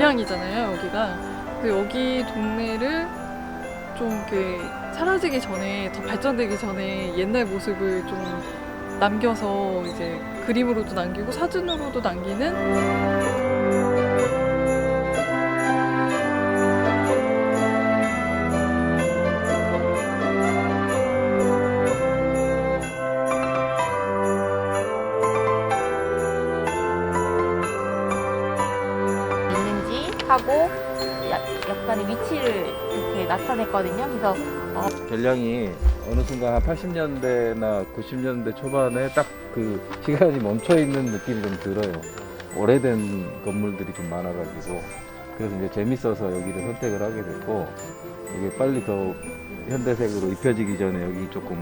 전량이잖아요 여기가. 그 여기 동네를 좀 이렇게 사라지기 전에 더 발전되기 전에 옛날 모습을 좀 남겨서 이제 그림으로도 남기고 사진으로도 남기는 하고 야- 약간의 위치를 이렇게 나타냈거든요. 그래서 전량이 어느 순간 한 80년대나 90년대 초반에 딱 그 시간이 멈춰 있는 느낌이 좀 들어요. 오래된 건물들이 좀 많아가지고 그래서 이제 재밌어서 여기를 선택을 하게 됐고 이게 빨리 더 현대색으로 입혀지기 전에 여기 조금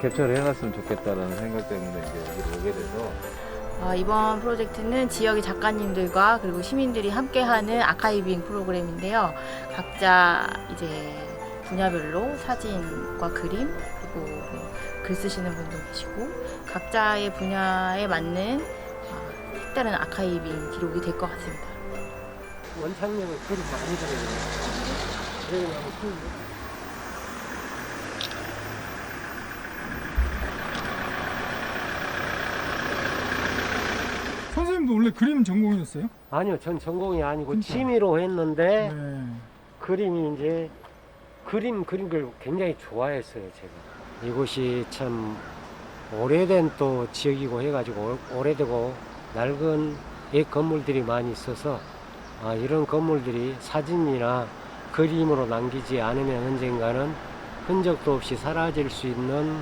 캡처를 해놨으면 좋겠다라는 생각 때문에 이제 여기를 오게 돼서 어, 이번 프로젝트는 지역의 작가님들과 그리고 시민들이 함께하는 아카이빙 프로그램인데요. 각자 이제 분야별로 사진과 그림 그리고 뭐 글 쓰시는 분도 계시고 각자의 분야에 맞는 어, 색다른 아카이빙 기록이 될 것 같습니다. 원창력을 그리 많이 들어요. 그래가지 선생님도 원래 그림 전공이었어요? 아니요, 전 전공이 아니고 진짜? 취미로 했는데 네. 그림이 이제 그림 그린 걸 굉장히 좋아했어요, 제가. 이곳이 참 오래된 또 지역이고 해가지고 오- 오래되고 낡은 옛 건물들이 많이 있어서 아, 이런 건물들이 사진이나 그림으로 남기지 않으면 언젠가는 흔적도 없이 사라질 수 있는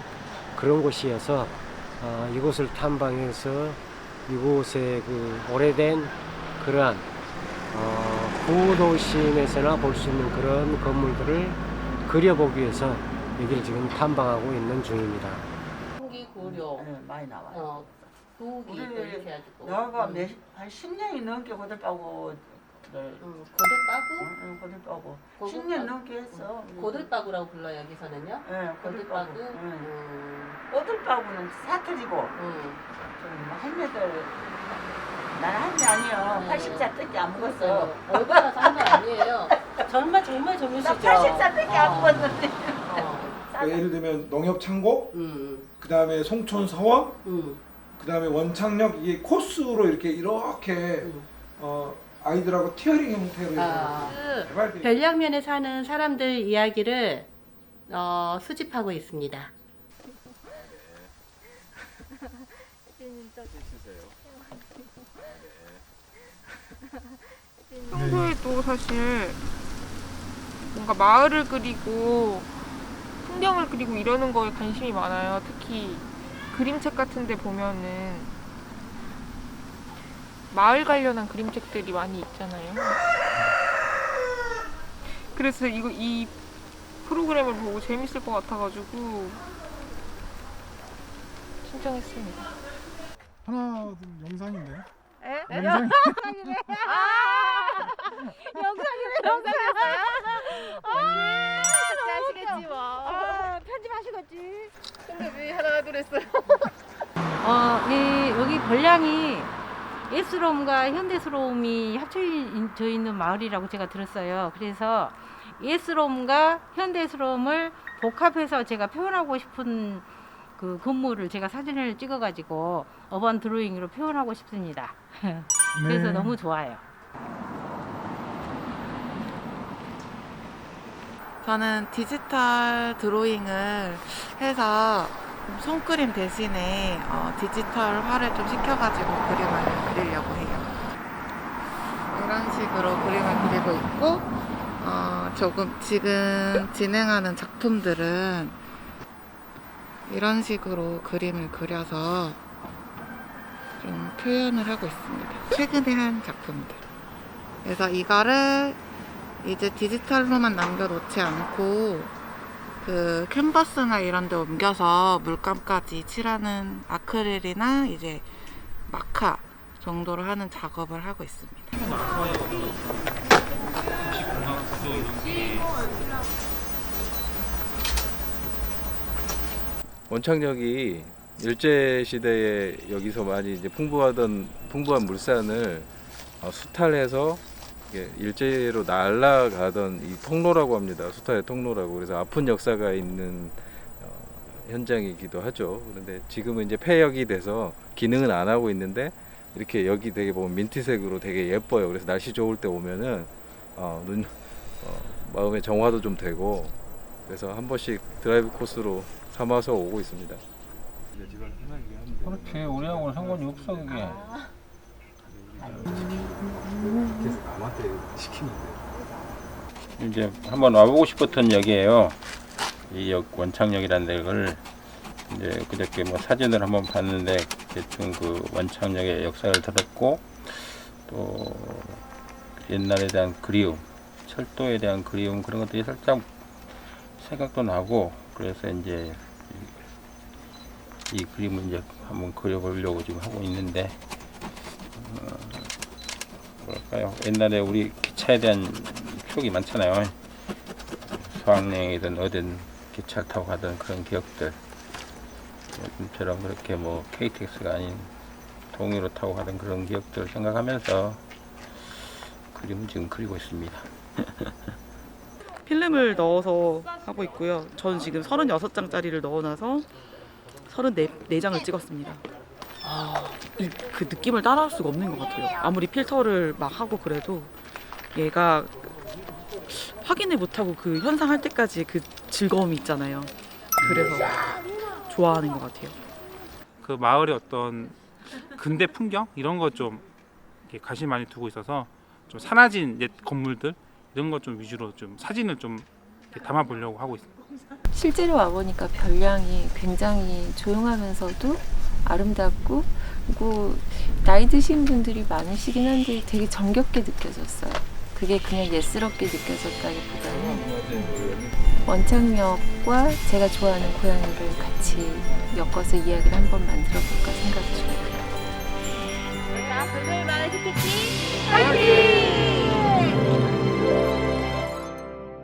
그런 곳이어서 아, 이곳을 탐방해서 이곳의 그 오래된 그러한 어, 구도심에서나 볼 수 있는 그런 건물들을 그려보기 위해서 여기를 지금 탐방하고 있는 중입니다. 후기 고려 네, 많이 나와요. 어뭐 이렇게 해가지고 나가 음, 몇, 한 10년이 넘게 고들 빠고 음, 고들바구 고들 빠고 고들 10년 빠구? 넘게 했어. 고들바구라고 불러요 여기서는요 예, 고들 빠고. 고들바구 음, 고들 빠고는 사투리고 음. 좀 할매들 나는 할매 아니요. 음. 80살 뜯기 안 먹었어. 얼마나 산거 아니에요 정말 정말 젊으시죠 나 80살 뜯기 안 어. 먹었는데. 어. 그러니까 예를 들면 농협 창고, 음, 그 다음에 송촌 서원, 음, 그 다음에 원창역 이게 코스로 이렇게 이렇게 음. 어, 아이들하고 티어링 형태로 아. 개발돼. 별량면에 사는 사람들 이야기를 어, 수집하고 있습니다. 평소에도 사실 뭔가 마을을 그리고 풍경을 그리고 이러는 거에 관심이 많아요. 특히 그림책 같은 데 보면은 마을 관련한 그림책들이 많이 있잖아요. 그래서 이거 이 프로그램을 보고 재밌을 것 같아가지고 신청했습니다. 하나 둘 영상인데요? 에? 영상 근데 왜 하나 둘 했어요? 어, 이, 여기 별량이 예스러움과 현대스러움이 합쳐져 있는 마을이라고 제가 들었어요. 그래서 예스러움과 현대스러움을 복합해서 제가 표현하고 싶은 그 건물을 제가 사진을 찍어가지고 어반 드로잉으로 표현하고 싶습니다. 그래서 네. 너무 좋아요. 저는 디지털 드로잉을 해서 손그림 대신에 어, 디지털화를 좀 시켜가지고 그림을 그리려고 해요. 이런 식으로 그림을 그리고 있고, 어, 조금 지금 진행하는 작품들은 이런 식으로 그림을 그려서 좀 표현을 하고 있습니다. 최근에 한 작품들. 그래서 이거를 이제 디지털로만 남겨놓지 않고 그 캔버스나 이런 데 옮겨서 물감까지 칠하는 아크릴이나 이제 마카 정도로 하는 작업을 하고 있습니다. 원창역이 일제 시대에 여기서 많이 이제 풍부하던 풍부한 물산을 어, 수탈해서 일제로 날아가던 이 통로라고 합니다. 수타의 통로라고. 그래서 아픈 역사가 있는 어, 현장이기도 하죠. 그런데 지금은 이제 폐역이 돼서 기능은 안 하고 있는데 이렇게 여기 되게 보면 민트색으로 되게 예뻐요. 그래서 날씨 좋을 때 오면은 어, 눈 어, 마음의 정화도 좀 되고 그래서 한 번씩 드라이브 코스로 삼아서 오고 있습니다. 그렇지. 우리하고는 상관이 없어 그게. 이제 한번 와보고 싶었던 역이에요. 이 역 원창역이라는 데를 이제 그저께 뭐 사진을 한번 봤는데 대충 그 원창역의 역사를 들었고 또 옛날에 대한 그리움 철도에 대한 그리움 그런 것들이 살짝 생각도 나고 그래서 이제 이, 이 그림을 이제 한번 그려보려고 지금 하고 있는데 어, 뭐랄까요? 옛날에 우리 기차에 대한 추억이 많잖아요. 수학여행이든 어든 기차를 타고 가던 그런 기억들. 요즘처럼 그렇게 뭐 KTX가 아닌 동유로 타고 가던 그런 기억들을 생각하면서 그림을 지금 그리고 있습니다. 필름을 넣어서 하고 있고요. 저는 지금 36장짜리를 넣어놔서 34장을 찍었습니다. 아, 이, 그 느낌을 따라할 수가 없는 것 같아요. 아무리 필터를 막 하고 그래도 얘가 확인을 못하고 그 현상 할 때까지 그 즐거움이 있잖아요. 그래서 좋아하는 것 같아요. 그 마을의 어떤 근대 풍경 이런 거 좀 관심 많이 두고 있어서 좀 사라진 옛 건물들 이런 거좀 위주로 좀 사진을 좀 담아 보려고 하고 있습니다. 실제로 와 보니까 별량이 굉장히 조용하면서도 아름답고 그리고 나이 드신 분들이 많으시긴 한데 되게 정겹게 느껴졌어요. 그게 그냥 예스럽게 느껴졌다기보다는 원창역과 제가 좋아하는 고양이를 같이 엮어서 이야기를 한번 만들어 볼까 생각이 좀 들어요. 자, 불들마을 티켓팅 화이팅!